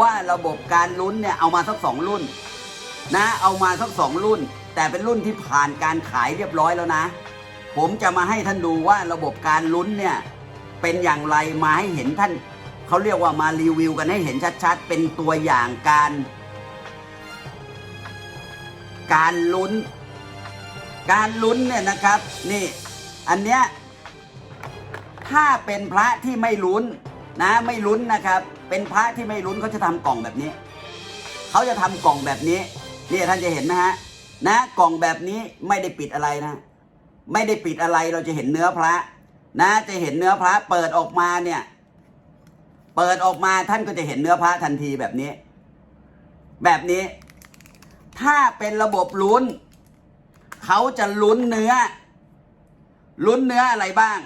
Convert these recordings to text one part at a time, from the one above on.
ว่าระบบการลุ้นเนี่ยเอามาสักสองรุ่น นะ เอามาสักสองรุ่น แต่เป็นรุ่นที่ผ่านการขายเรียบร้อยแล้วนะ ผมจะมาให้ท่านดูว่าระบบการลุ้นเนี่ยเป็นอย่างไรมาให้เห็นท่านเขาเรียกว่ามารีวิวกันให้เห็นชัดๆ เป็นตัวอย่างการ การลุ้น การลุ้นเนี่ยนะครับ นี่ อันเนี้ยถ้าเป็นพระที่ไม่ลุ้น นะไม่ลุ้นนะครับ เป็นพระที่ไม่ลุ้นเขาจะทำกล่องแบบนี้ เขาจะทำกล่องแบบนี้นี่ท่านจะเห็นนะฮะนะกล่องแบบนี้ไม่ได้ปิดอะไรนะ ไม่ได้ปิดอะไรเราจะเห็นเนื้อพระ นะจะเห็นเนื้อพระ เปิดออกมาเนี่ย เปิดออกมาท่านก็จะเห็นเนื้อพระทันทีแบบนี้ แบบนี้ ถ้าเป็นระบบลุ้นเขาจะลุ้นเนื้อ ลุ้นเนื้ออะไรบ้าง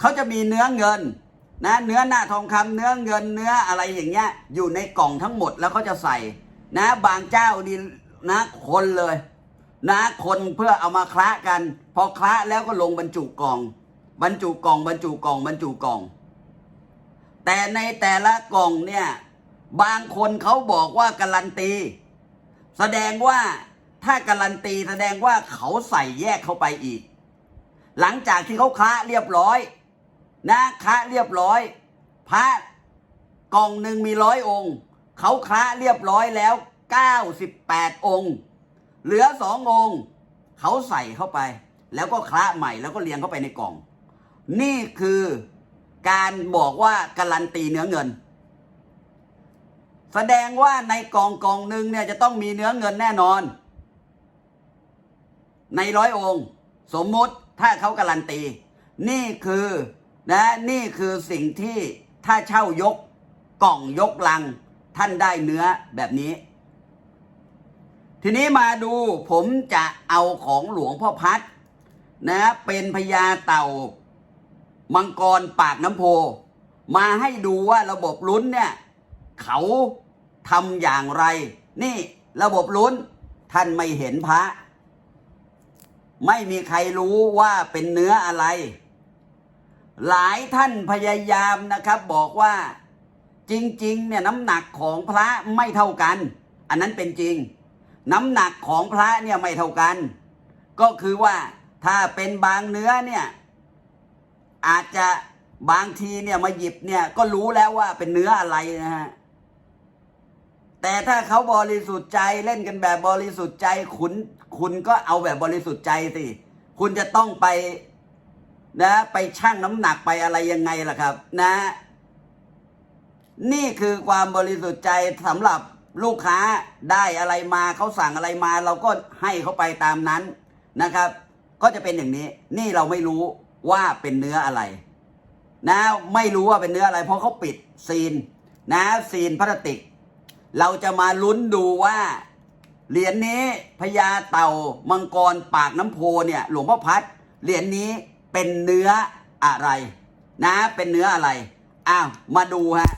เขาจะมีเนื้อเงิน นะเนื้อหน้าทองคำเนื้อเงินเนื้ออะไรอย่างเงี้ยอยู่ในกล่องทั้งหมดแล้วเขาจะใส่ นะบางเจ้านี่นะคนเลย นะคนเพื่อเอามาคละกัน พอคละแล้วก็ลงบรรจุกล่อง บรรจุกล่องบรรจุกล่องบรรจุกล่อง แต่ในแต่ละกล่องเนี่ยบางคนเขาบอกว่าการันตี แสดงว่าถ้าการันตีแสดงว่าเขาใส่แยกเข้าไปอีก หลังจากที่เขาคละเรียบร้อย นะคะเรียบร้อย พระกล่องหนึ่งมีร้อยองค์ เขาคละเรียบร้อยแล้ว 98 องค์ เหลือสององค์ เขาใส่เข้าไป แล้วก็คละใหม่แล้วก็เรียงเข้าไปในกล่อง นี่คือการบอกว่าการันตีเนื้อเงิน แสดงว่าในกล่องกล่องหนึ่งเนี่ยจะต้องมีเนื้อเงินแน่นอน ในร้อยองค์ สมมุติถ้าเขาการันตี นี่คือ นะนี่คือสิ่งที่ถ้าเช่ายกกล่องยกลัง ท่านได้เนื้อแบบนี้ ทีนี้มาดูผมจะเอาของหลวงพ่อพัดนะเป็นพญาเต่ามังกรปากน้ำโพ มาให้ดูว่าระบบลุ้นเนี่ย เขาทำอย่างไร นี่ระบบลุ้นท่านไม่เห็นพระ ไม่มีใครรู้ว่าเป็นเนื้ออะไร หลายท่านพยายามนะครับบอกว่าจริงๆเนี่ยน้ำหนักของพระไม่เท่ากัน อันนั้นเป็นจริง น้ำหนักของพระเนี่ยไม่เท่ากัน ก็คือว่าถ้าเป็นบางเนื้อเนี่ยอาจจะบางทีเนี่ยมาหยิบเนี่ยก็รู้แล้วว่าเป็นเนื้ออะไรนะฮะแต่ถ้าเขาบริสุทธิ์ใจเล่นกันแบบบริสุทธิ์ใจคุณคุณก็เอาแบบบริสุทธิ์ใจสิคุณจะต้องไป นะไปชั่งน้ำหนักไปอะไรยังไงล่ะครับ นะ นี่คือความบริสุทธิ์ใจสำหรับลูกค้าได้อะไรมาเขาสั่งอะไรมา เราก็ให้เขาไปตามนั้นนะครับ ก็จะเป็นอย่างนี้ นี่เราไม่รู้ว่าเป็นเนื้ออะไร นะ ไม่รู้ว่าเป็นเนื้ออะไร เพราะเขาปิดซีน นะซีนพลาสติก เราจะมาลุ้นดูว่าเหรียญนี้พญาเต่ามังกรปากน้ำโพเนี่ย หลวงพ่อพัดเหรียญนี้ เป็นเนื้ออะไร นะ เป็นเนื้ออะไร อ้าว มาดูฮะ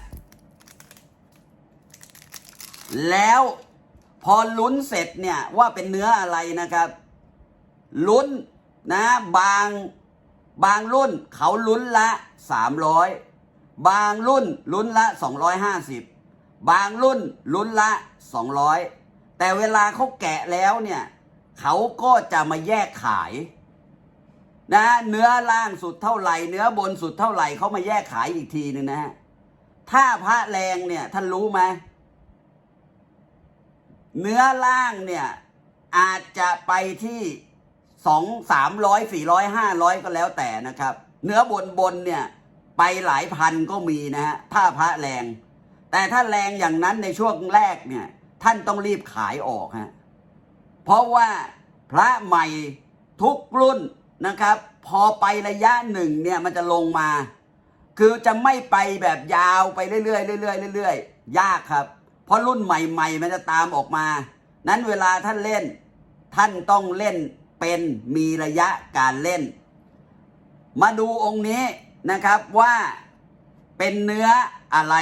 แล้วพอลุ้นเสร็จเนี่ยว่าเป็นเนื้ออะไรนะครับ ลุ้นนะบางบางรุ่นเขาลุ้นละ 300 บางรุ่นลุ้นละ 250 บางรุ่นลุ้นละ 200 แต่เวลาเขาแกะแล้วเนี่ย เขาก็จะมาแยกขาย นะเนื้อล่างสุดเท่าไหร่ เนื้อบนสุดเท่าไหร่เขามาแยกขายอีกทีหนึ่งนะฮะถ้าพระแรงเนี่ย ท่านรู้ไหมเนื้อล่างเนี่ย อาจจะไปที่สองสามร้อยสี่ร้อยห้าร้อยก็แล้วแต่นะครับ เนื้อบนบนเนี่ย ไปหลายพันก็มีนะฮะถ้าพระแรง แต่ถ้าแรงอย่างนั้นในช่วงแรกเนี่ย ท่านต้องรีบขายออกฮะเพราะว่าพระใหม่ทุกรุ่น นะครับ พอไประยะหนึ่งเนี่ยมันจะลงมา คือจะไม่ไปแบบยาวไปเรื่อยๆเรื่อยๆเรื่อยๆยากครับ เพราะรุ่นใหม่ๆ มันจะตามออกมา นั้นเวลาท่านเล่น ท่านต้องเล่นเป็นมีระยะการเล่น มาดูองค์นี้นะครับว่าเป็นเนื้ออะไร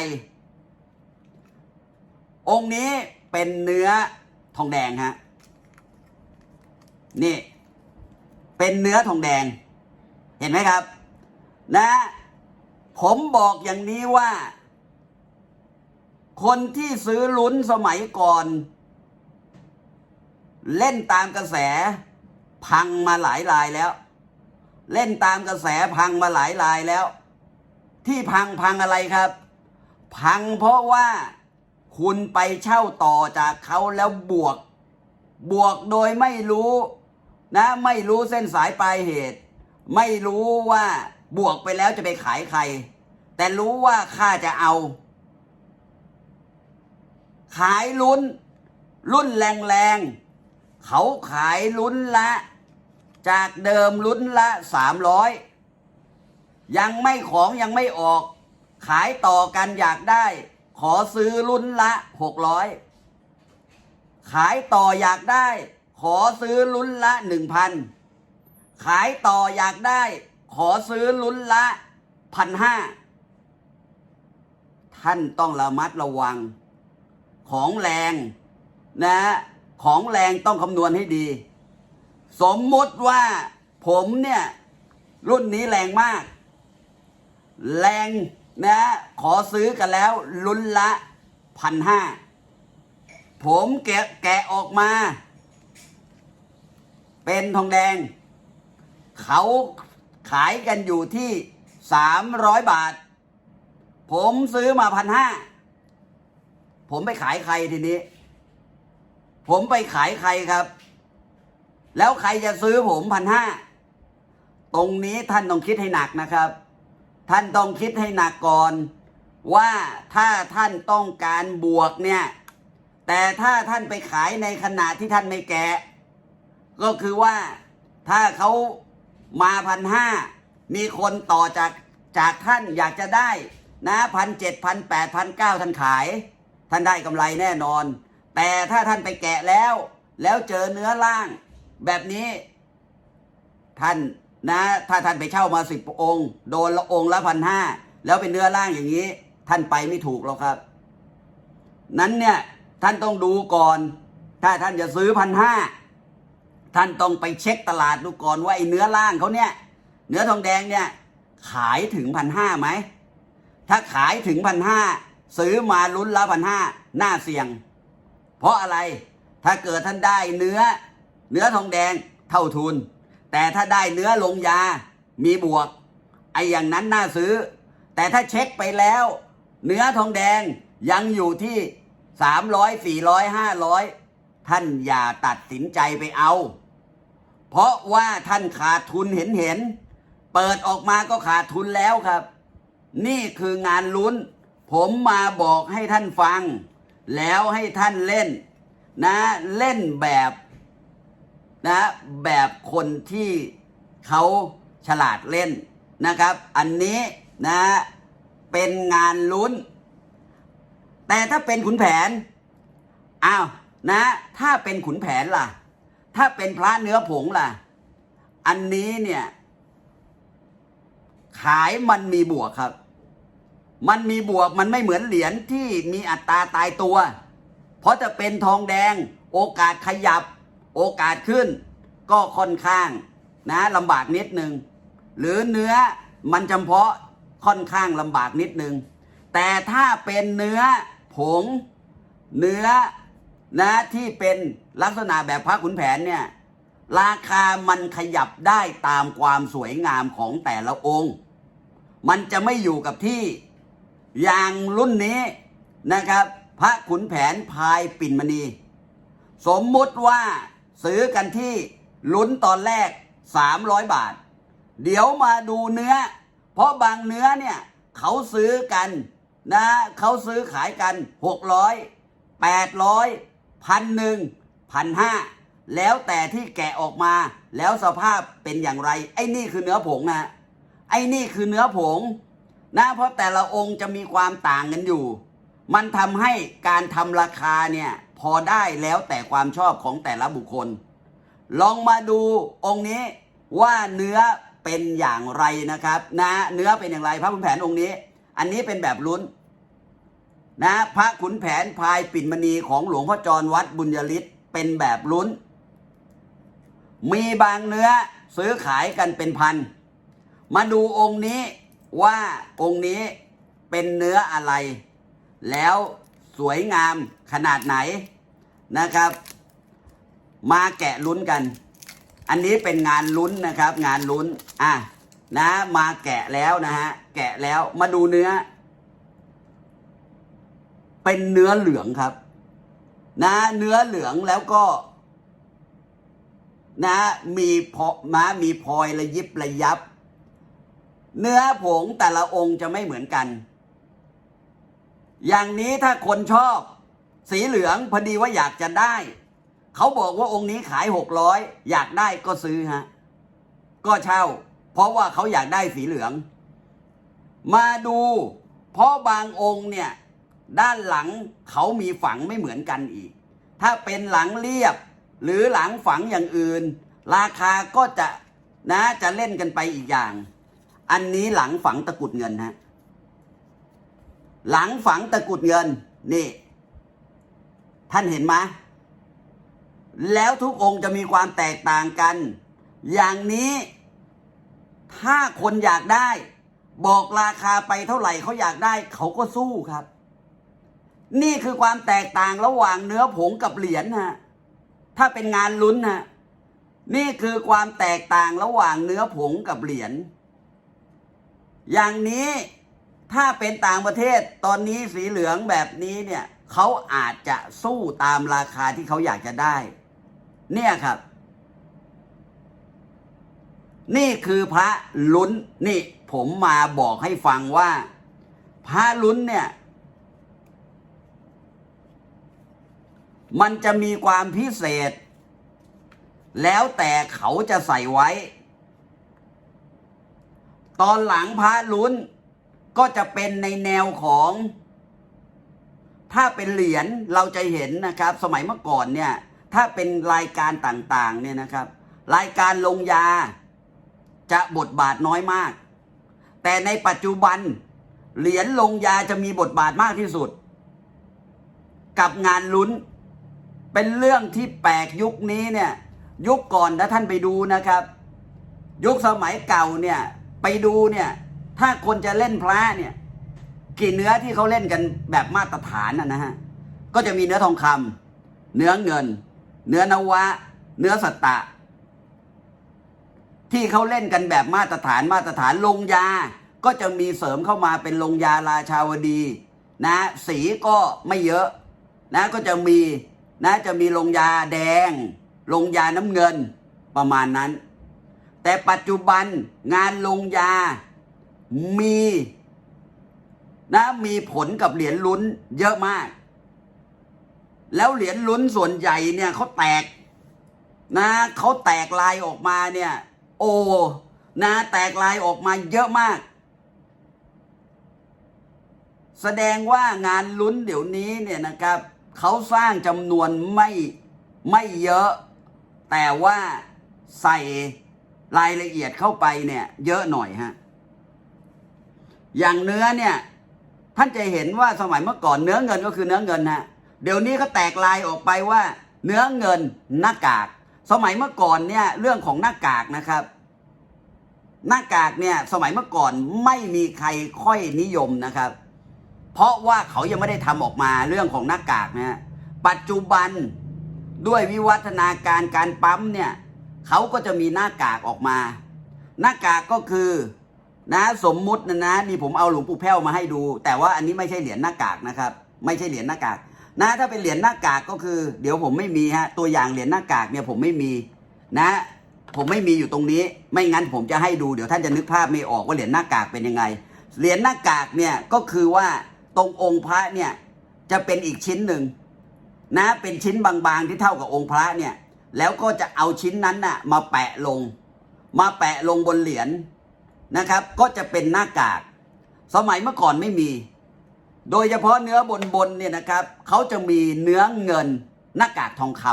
องค์นี้เป็นเนื้อทองแดงฮะนี่ เป็นเนื้อทองแดง เห็นไหมครับ นะ ผมบอกอย่างนี้ว่า คนที่ซื้อลุ้นสมัยก่อน เล่นตามกระแส พังมาหลายรายแล้ว เล่นตามกระแสพังมาหลายรายแล้ว ที่พังพังอะไรครับ พังเพราะว่าคุณไปเช่าต่อจากเขาแล้วบวก บวกโดยไม่รู้ นะไม่รู้เส้นสายปลายเหตุ ไม่รู้ว่าบวกไปแล้วจะไปขายใคร แต่รู้ว่าข้าจะเอา ขายลุ้น รุ่นแรงๆเขาขายลุ้นละ จากเดิมลุ้นละสามร้อยยังไม่ของยังไม่ออก ขายต่อกันอยากได้ ขอซื้อลุ้นละหกร้อยขายต่ออยากได้ ขอซื้อลุ้นละหนึ่งพันขายต่ออยากได้ ขอซื้อลุ้นละพันห้าท่านต้องระมัดระวัง ของแรงนะของแรงต้องคำนวณให้ดี สมมติว่าผมเนี่ย รุ่นนี้แรงมาก แรงนะขอซื้อกันแล้วลุ้นละพันห้าผมแกะแกะออกมา เป็นทองแดง เขาขายกันอยู่ที่สามร้อยบาท ผมซื้อมาพันห้าผมไปขายใครทีนี้ ผมไปขายใครครับ แล้วใครจะซื้อผมพันห้าตรงนี้ท่านต้องคิดให้หนักนะครับ ท่านต้องคิดให้หนักก่อน ว่าถ้าท่านต้องการบวกเนี่ย แต่ถ้าท่านไปขายในขณะที่ท่านไม่แกะ ก็คือว่าถ้าเขามาพันห้ามีคนต่อจากจากท่านอยากจะได้นะพันเจ็ดพันแปดพันเก้าท่านขาย ท่านได้กำไรแน่นอน แต่ถ้าท่านไปแกะแล้ว แล้วเจอเนื้อล่าง แบบนี้ ท่านนะถ้าท่านไปเช่ามาสิบองค์ โดนละองค์ละพันห้าแล้วเป็นเนื้อล่างอย่างนี้ ท่านไปไม่ถูกหรอกครับ นั้นเนี่ยท่านต้องดูก่อน ถ้าท่านจะซื้อพันห้า ท่านต้องไปเช็คตลาดดูก่อนว่าไอ้เนื้อล่างเขาเนี่ย เนื้อทองแดงเนี่ย ขายถึงพันห้าไหม ถ้าขายถึงพันห้าซื้อมาลุ้นละพันห้าน่าเสี่ยง เพราะอะไรถ้าเกิดท่านได้เนื้อ เนื้อทองแดงเท่าทุน แต่ถ้าได้เนื้อลงยามีบวก ไอ้อย่างนั้นน่าซื้อ แต่ถ้าเช็คไปแล้ว เนื้อทองแดงยังอยู่ที่สามร้อยสี่ร้อยห้าร้อย ท่านอย่าตัดสินใจไปเอา เพราะว่าท่านขาดทุนเห็นเห็น เปิดออกมาก็ขาดทุนแล้วครับ นี่คืองานลุ้น ผมมาบอกให้ท่านฟัง แล้วให้ท่านเล่น นะเล่นแบบนะแบบคนที่เขาฉลาดเล่นนะครับ อันนี้นะเป็นงานลุ้น แต่ถ้าเป็นขุนแผน อ้าว นะถ้าเป็นขุนแผนล่ะ ถ้าเป็นพระเนื้อผงล่ะ อันนี้เนี่ย ขายมันมีบวกครับ มันมีบวกมันไม่เหมือนเหรียญที่มีอัตราตายตัว เพราะจะเป็นทองแดง โอกาสขยับ โอกาสขึ้น ก็ค่อนข้างนะลำบากนิดนึง หรือเนื้อมันจำเพาะค่อนข้างลำบากนิดนึง แต่ถ้าเป็นเนื้อผง เนื้อ นะที่เป็นลักษณะแบบพระขุนแผนเนี่ยราคามันขยับได้ตามความสวยงามของแต่ละองค์ มันจะไม่อยู่กับที่อย่างรุ่นนี้นะครับ พระขุนแผนพายปิ่นมณี สมมุติว่าซื้อกันที่ลุ้นตอนแรก 300 บาท เดี๋ยวมาดูเนื้อ เพราะบางเนื้อเนี่ยเขาซื้อกันนะเขาซื้อขายกัน 600 800 พันหนึ่งพันห้าแล้วแต่ที่แกะออกมาแล้วสภาพเป็นอย่างไร ไอ้นี่คือเนื้อผงนะไอ้นี่คือเนื้อผงนะเพราะแต่ละองค์จะมีความต่างกันอยู่ มันทำให้การทำราคาเนี่ยพอได้แล้วแต่ความชอบของแต่ละบุคคล ลองมาดูองค์นี้ว่าเนื้อเป็นอย่างไรนะครับ นะ เนื้อเป็นอย่างไรพระขุนแผนองค์นี้ อันนี้เป็นแบบลุ้น นะพระขุนแผนพายปิ่นมณีของหลวงพ่อจรวัดบุญยฤทธิ์เป็นแบบลุ้น มีบางเนื้อซื้อขายกันเป็นพัน มาดูองค์นี้ว่าองค์นี้เป็นเนื้ออะไร แล้วสวยงามขนาดไหนนะครับ มาแกะลุ้นกัน อันนี้เป็นงานลุ้นนะครับ งานลุ้นอะนะมาแกะแล้วนะฮะแกะแล้วมาดูเนื้อ เป็นเนื้อเหลืองครับ นะเนื้อเหลืองแล้วก็ นะมีพอมามีพลอยระยิบระยับ เนื้อผงแต่ละองค์จะไม่เหมือนกัน อย่างนี้ถ้าคนชอบ สีเหลืองพอดีว่าอยากจะได้ เขาบอกว่าองค์นี้ขายหกร้อยอยากได้ก็ซื้อฮะก็เช่า เพราะว่าเขาอยากได้สีเหลือง มาดู เพราะบางองค์เนี่ย ด้านหลังเขามีฝังไม่เหมือนกันอีก ถ้าเป็นหลังเรียบ หรือหลังฝังอย่างอื่น ราคาก็จะนะจะเล่นกันไปอีกอย่าง อันนี้หลังฝังตะกุดเงินฮะหลังฝังตะกุดเงินนี่ ท่านเห็นไหมแล้วทุกองค์จะมีความแตกต่างกัน อย่างนี้ ถ้าคนอยากได้ บอกราคาไปเท่าไหร่เขาอยากได้ เขาก็สู้ครับ นี่คือความแตกต่างระหว่างเนื้อผงกับเหรียญฮะถ้าเป็นงานลุ้นฮะนี่คือความแตกต่างระหว่างเนื้อผงกับเหรียญอย่างนี้ถ้าเป็นต่างประเทศตอนนี้สีเหลืองแบบนี้เนี่ยเขาอาจจะสู้ตามราคาที่เขาอยากจะได้ เนี่ยครับ นี่คือพระลุ้นนี่ผมมาบอกให้ฟังว่า พระลุ้นเนี่ย มันจะมีความพิเศษ แล้วแต่เขาจะใส่ไว้ ตอนหลังพระลุ้นก็จะเป็นในแนวของ ถ้าเป็นเหรียญเราจะเห็นนะครับ สมัยเมื่อก่อนเนี่ย ถ้าเป็นรายการต่างๆเนี่ยนะครับ รายการลงยาจะบทบาทน้อยมาก แต่ในปัจจุบัน เหรียญลงยาจะมีบทบาทมากที่สุด กับงานลุ้น เป็นเรื่องที่แปลกยุคนี้เนี่ย ยุคก่อนถ้าท่านไปดูนะครับ ยุคสมัยเก่าเนี่ยไปดูเนี่ยถ้าคนจะเล่นพระเนี่ยกี่เนื้อที่เขาเล่นกันแบบมาตรฐานนะนะฮะก็จะมีเนื้อทองคำเนื้อเงิน เนื้อนวะ เนื้อสัตตะ ที่เขาเล่นกันแบบมาตรฐานมาตรฐานลงยา ก็จะมีเสริมเข้ามาเป็นลงยาราชาวดี นะ สีก็ไม่เยอะ นะก็จะมี นะจะมีลงยาแดง ลงยาน้ำเงินประมาณนั้น แต่ปัจจุบันงานลงยามีนะมีผลกับเหรียญลุ้นเยอะมาก แล้วเหรียญลุ้นส่วนใหญ่เนี่ยเขาแตกนะเขาแตกลายออกมาเนี่ย โอ้นะแตกลายออกมาเยอะมาก แสดงว่างานลุ้นเดี๋ยวนี้เนี่ยนะครับ เขาสร้างจำนวนไม่ไม่เยอะ แต่ว่าใส่รายละเอียดเข้าไปเนี่ย เยอะหน่อยฮะ อย่างเนื้อเนี่ย ท่านจะเห็นว่าสมัยเมื่อก่อนเนื้อเงินก็คือเนื้อเงินฮะ เดี๋ยวนี้ก็แตกลายออกไปว่า เนื้อเงินหน้ากาก สมัยเมื่อก่อนเนี่ย เรื่องของหน้ากากนะครับ หน้ากากเนี่ย สมัยเมื่อก่อนไม่มีใครค่อยนิยมนะครับ เพราะว่าเขายังไม่ได้ทำออกมาเรื่องของหน้ากากนะฮะปัจจุบันด้วยวิวัฒนาการการปั๊มเนี่ยเขาก็จะมีหน้ากากออกมา หน้ากากก็คือนะสมมุตินะนะนี่ผมเอาหลวงปู่แพ้วมาให้ดู แต่ว่าอันนี้ไม่ใช่เหรียญหน้ากากนะครับ ไม่ใช่เหรียญหน้ากากนะถ้าเป็นเหรียญหน้ากากก็คือ เดี๋ยวผมไม่มีฮะตัวอย่างเหรียญหน้ากากเนี่ยผมไม่มีนะ ผมไม่มีอยู่ตรงนี้ ไม่งั้นผมจะให้ดูเดี๋ยวท่านจะนึกภาพไม่ออกว่าเหรียญหน้ากากเป็นยังไง เหรียญหน้ากากเนี่ยก็คือว่า ตรงองค์พระเนี่ยจะเป็นอีกชิ้นหนึ่งนะเป็นชิ้นบางๆที่เท่ากับองค์พระเนี่ยแล้วก็จะเอาชิ้นนั้นน่ะมาแปะลง มาแปะลงบนเหรียญนะครับ ก็จะเป็นหน้ากาก สมัยเมื่อก่อนไม่มี โดยเฉพาะเนื้อบนบนเนี่ยนะครับเขาจะมีเนื้อเงินหน้ากากทองค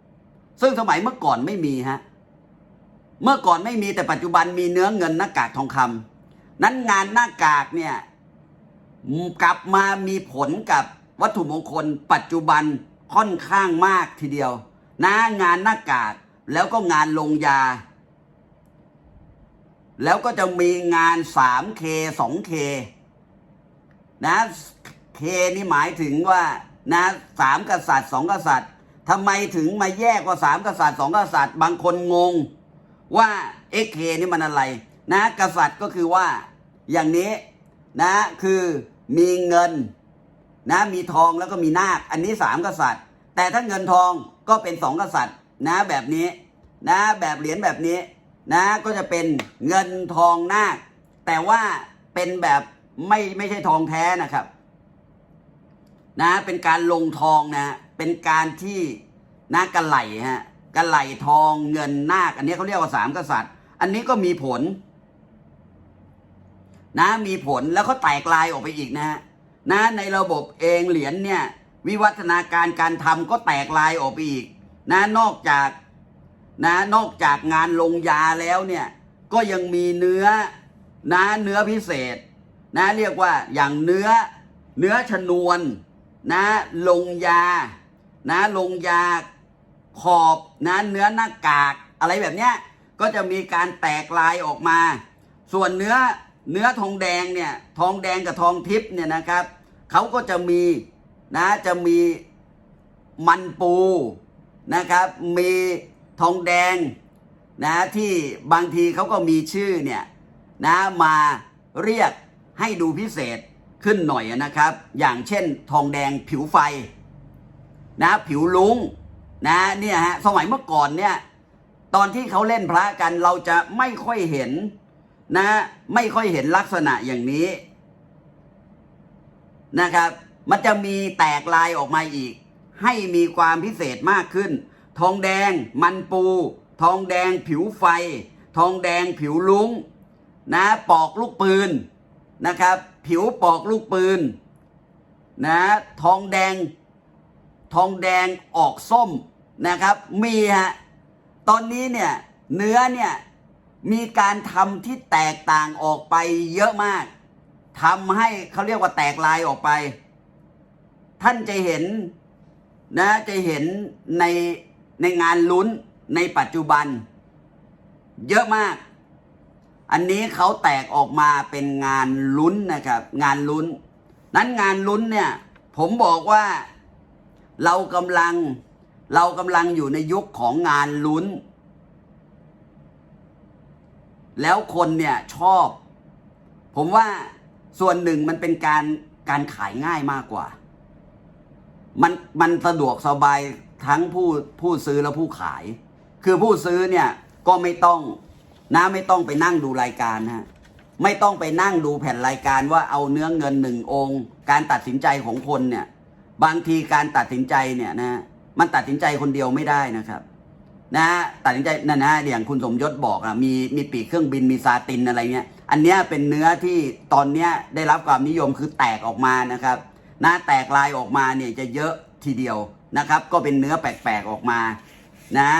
ำซึ่งสมัยเมื่อก่อนไม่มีฮะเมื่อก่อนไม่มีแต่ปัจจุบันมีเนื้อเงินหน้ากากทองคำนั้นงานหน้ากากเนี่ย กลับมามีผลกับวัตถุมงคล ปัจจุบันค่อนข้างมากทีเดียวนะงานหน้ากากแล้วก็งานลงยา แล้วก็จะมีงาน 3K 2K นะเคนี่หมายถึงว่านะสามกษัตริย์สองกษัตริย์ทำไมถึงมาแยกว่าสามกษัตริย์สองกษัตริย์ บางคนงง ว่าเอ็กเคนี่มันอะไร นะกษัตริย์ก็คือว่าอย่างนี้นะคือ มีเงินนะมีทองแล้วก็มีนาคอันนี้สามกษัตริย์ แต่ถ้าเงินทองก็เป็นสองกษัตริย์นะแบบนี้นะแบบเหรียญแบบนี้นะก็จะเป็นเงินทองนาค แต่ว่าเป็นแบบไม่ไม่ใช่ทองแท้นะครับนะเป็นการลงทองนะเป็นการที่นะกระไหลฮะกระไหลทองเงินนาค อันนี้เขาเรียกว่าสามกษัตริย์ อันนี้ก็มีผล นะมีผลแล้วก็แตกลายออกไปอีกนะฮะนะในระบบเองเหรียญเนี่ยวิวัฒนาการการทำก็แตกลายออกไปอีกนะนอกจากนะนอกจากงานลงยาแล้วเนี่ยก็ยังมีเนื้อนะเนื้อพิเศษนะเรียกว่าอย่างเนื้อเนื้อชนวนนะลงยานะลงยาขอบนะเนื้อหน้ากากอะไรแบบเนี้ยก็จะมีการแตกลายออกมา ส่วนเนื้อ เนื้อทองแดงเนี่ยทองแดงกับทองทิพย์เนี่ยนะครับเขาก็จะมีนะจะมีมันปูนะครับ มีทองแดงนะที่บางทีเขาก็มีชื่อเนี่ยนะมาเรียกให้ดูพิเศษขึ้นหน่อยนะครับ อย่างเช่นทองแดงผิวไฟนะผิวลุงนะเนี่ยฮะสมัยเมื่อก่อนเนี่ยตอนที่เขาเล่นพระกันเราจะไม่ค่อยเห็น นะไม่ค่อยเห็นลักษณะอย่างนี้นะครับ มันจะมีแตกลายออกมาอีก ให้มีความพิเศษมากขึ้น ทองแดงมันปู ทองแดงผิวไฟ ทองแดงผิวลุงนะปอกลูกปืนนะครับ ผิวปอกลูกปืนนะทองแดง ทองแดงออกส้มนะครับ มีฮะตอนนี้เนี่ยเนื้อเนี่ย มีการทำที่แตกต่างออกไปเยอะมากทำให้เขาเรียกว่าแตกลายออกไป ท่านจะเห็นนะจะเห็นในในงานลุ้นในปัจจุบัน เยอะมาก อันนี้เขาแตกออกมาเป็นงานลุ้นนะครับ งานลุ้น นั้นงานลุ้นเนี่ยผมบอกว่าเรากำลังเรากำลังอยู่ในยุคของงานลุ้น แล้วคนเนี่ยชอบ ผมว่าส่วนหนึ่งมันเป็นการการขายง่ายมากกว่า มันมันสะดวกสบายทั้งผู้ผู้ซื้อและผู้ขาย คือผู้ซื้อเนี่ยก็ไม่ต้องนะไม่ต้องไปนั่งดูรายการนะฮะไม่ต้องไปนั่งดูแผ่นรายการว่าเอาเนื้อเงินหนึ่งองค์ การตัดสินใจของคนเนี่ย บางทีการตัดสินใจเนี่ยนะมันตัดสินใจคนเดียวไม่ได้นะครับ นะตัดสินใจนั่นนะอย่างคุณสมยศบอกอะมีมีปีกเครื่องบินมีซาตินอะไรเงี้ยอันเนี้ยเป็นเนื้อที่ตอนเนี้ยได้รับความนิยมคือแตกออกมานะครับนะแตกลายออกมาเนี่ยจะเยอะทีเดียวนะครับ ก็เป็นเนื้อแปลกๆออกมานะ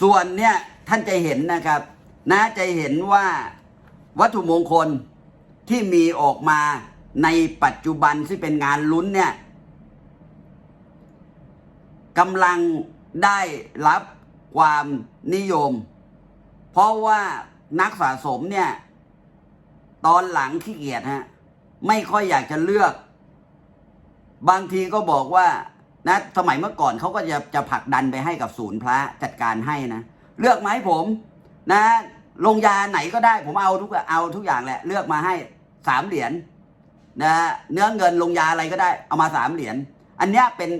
ส่วนเนี่ยท่านจะเห็นนะครับนะจะเห็นว่าวัตถุมงคลที่มีออกมาในปัจจุบันที่เป็นงานลุ้นเนี่ยกำลัง ได้รับความนิยม เพราะว่านักสะสมเนี่ย ตอนหลังขี้เกียจฮะไม่ค่อยอยากจะเลือก บางทีก็บอกว่านะสมัยเมื่อก่อนเขาก็จะจะผลักดันไปให้กับศูนย์พระจัดการให้นะ เลือกมาให้ผม นะลงยาไหนก็ได้ผมเอาทุกเอาทุกอย่างแหละ เลือกมาให้สามเหรียญนะเนื้อเงินลงยาอะไรก็ได้ เอามาสามเหรียญอันเนี้ยเป็น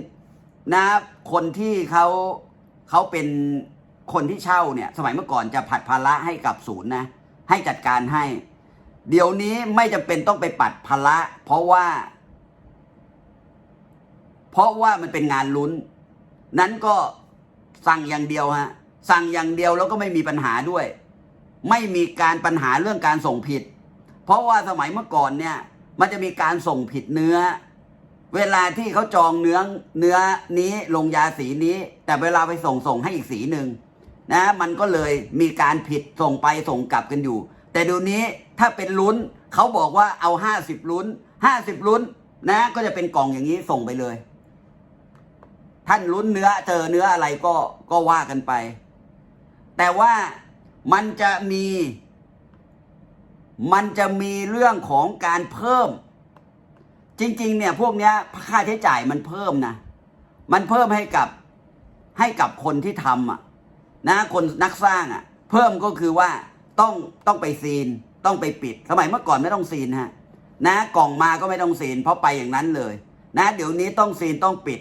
นะคนที่เขาเขาเป็นคนที่เช่าเนี่ยสมัยเมื่อก่อนจะผัดภาระให้กับศูนย์นะให้จัดการให้ เดี๋ยวนี้ไม่จำเป็นต้องไปปัดภาระเพราะว่า เพราะว่ามันเป็นงานลุ้น นั้นก็สั่งอย่างเดียวฮะสั่งอย่างเดียวแล้วก็ไม่มีปัญหาด้วย ไม่มีการปัญหาเรื่องการส่งผิด เพราะว่าสมัยเมื่อก่อนเนี่ย มันจะมีการส่งผิดเนื้อ เวลาที่เขาจองเนื้อเนื้อนี้ลงยาสีนี้ แต่เวลาไปส่งส่งให้อีกสีหนึ่งนะมันก็เลยมีการผิดส่งไปส่งกลับกันอยู่ แต่เดี๋ยวนี้ถ้าเป็นลุ้นเขาบอกว่าเอาห้าสิบลุ้นห้าสิบลุ้นนะก็จะเป็นกล่องอย่างนี้ส่งไปเลย ท่านลุ้นเนื้อเจอเนื้ออะไรก็ก็ว่ากันไป แต่ว่ามันจะมี มันจะมีเรื่องของการเพิ่ม จริง ๆ เนี่ยพวกเนี้ยค่าใช้จ่ายมันเพิ่มนะ มันเพิ่มให้กับให้กับคนที่ทำอะนะคนนักสร้างอะ เพิ่มก็คือว่าต้องต้องไปซีนต้องไปปิดสมัยเมื่อก่อนไม่ต้องซีนฮะนะกล่องมาก็ไม่ต้องซีน เพราะไปอย่างนั้นเลย นะ เดี๋ยวนี้ต้องซีนต้องปิด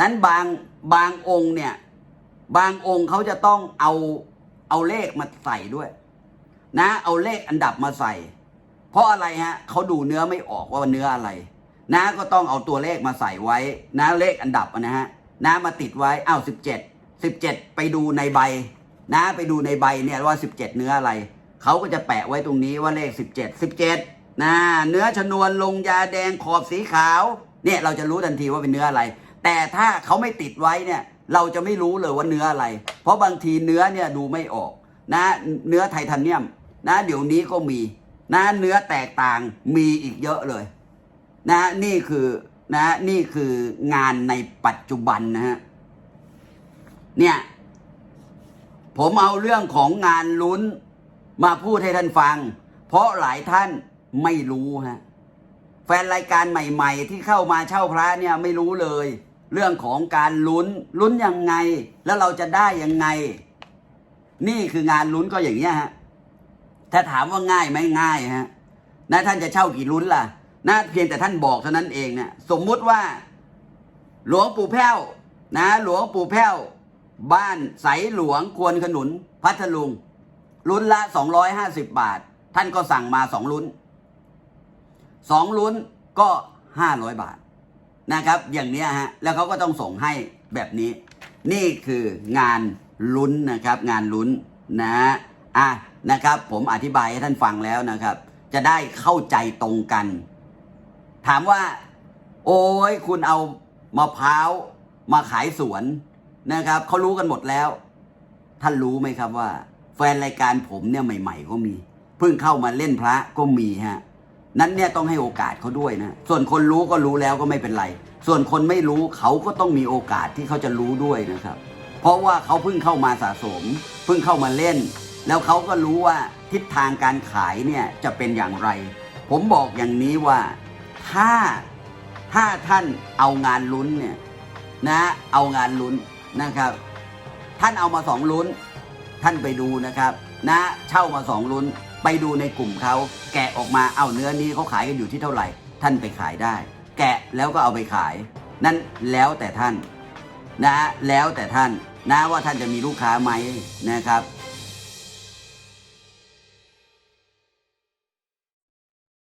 นั้นบางบางองค์เนี่ย บางองค์เขาจะต้องเอาเอาเลขมาใส่ด้วย นะ เอาเลขอันดับมาใส่ เพราะอะไรฮะเขาดูเนื้อไม่ออกว่าเนื้ออะไร นะก็ต้องเอาตัวเลขมาใส่ไว้นะเลขอันดับนะฮะนะมาติดไว้อ้าวสิบเจ็ดสิบเจ็ดไปดูในใบ นะไปดูในใบเนี่ยว่าสิบเจ็ดเนื้ออะไรเขาก็จะแปะไว้ตรงนี้ว่าเลขสิบเจ็ดสิบเจ็ดนะเนื้อชนวนลงยาแดงขอบสีขาวเนี่ยเราจะรู้ทันทีว่าเป็นเนื้ออะไร แต่ถ้าเขาไม่ติดไว้เนี่ยเราจะไม่รู้เลยว่าเนื้ออะไร เพราะบางทีเนื้อเนี่ยดูไม่ออกนะเนื้อไทเทเนียมนะเดี๋ยวนี้ก็มีนะเนื้อแตกต่างมีอีกเยอะเลย นะนี่คือนะนี่คืองานในปัจจุบันนะฮะเนี่ยผมเอาเรื่องของงานลุ้นมาพูดให้ท่านฟัง เพราะหลายท่านไม่รู้ฮะแฟนรายการใหม่ ๆ ที่เข้ามาเช่าพระเนี่ยไม่รู้เลย เรื่องของการลุ้นลุ้นยังไง แล้วเราจะได้ยังไง นี่คืองานลุ้นก็อย่างเงี้ยฮะถ้าถามว่าง่ายไหมง่ายฮะนะท่านจะเช่ากี่ลุ้นล่ะ นะเพียงแต่ท่านบอกเท่านั้นเองเนี่ยสมมุติว่า หลวงปู่แพ้วนะ หลวงปู่แพ้วบ้านใสหลวงควรขนุน พัทลุงลุ้นละสองร้อยห้าสิบบาท ท่านก็สั่งมาสองลุ้นสองลุ้นก็ห้าร้อยบาทนะครับ อย่างนี้ฮะแล้วเขาก็ต้องส่งให้แบบนี้ นี่คืองานลุ้นนะครับ งานลุ้นนะอะนะครับ ผมอธิบายให้ท่านฟังแล้วนะครับ จะได้เข้าใจตรงกัน ถามว่า โอ้ยคุณเอามะพร้าวมาขายสวนนะครับเขารู้กันหมดแล้ว ท่านรู้ไหมครับว่า แฟนรายการผมเนี่ยใหม่ ๆ ก็มี เพิ่งเข้ามาเล่นพระก็มีฮะนั้นเนี่ยต้องให้โอกาสเขาด้วยนะ ส่วนคนรู้ก็รู้แล้วก็ไม่เป็นไร ส่วนคนไม่รู้เขาก็ต้องมีโอกาสที่เขาจะรู้ด้วยนะครับ เพราะว่าเขาเพิ่งเข้ามาสะสม เพิ่งเข้ามาเล่น แล้วเขาก็รู้ว่าทิศทางการขายเนี่ยจะเป็นอย่างไร ผมบอกอย่างนี้ว่า ถ้าถ้าท่านเอางานลุ้นเนี่ยนะเอางานลุ้นนะครับ ท่านเอามาสองลุ้น ท่านไปดูนะครับ นะเช่ามาสองลุ้นไปดูในกลุ่มเขาแกะออกมาเอาเนื้อนี้เขาขายกันอยู่ที่เท่าไหร่ ท่านไปขายได้ แกะแล้วก็เอาไปขาย นั่นแล้วแต่ท่านนะแล้วแต่ท่านนะว่าท่านจะมีลูกค้าไหมนะครับ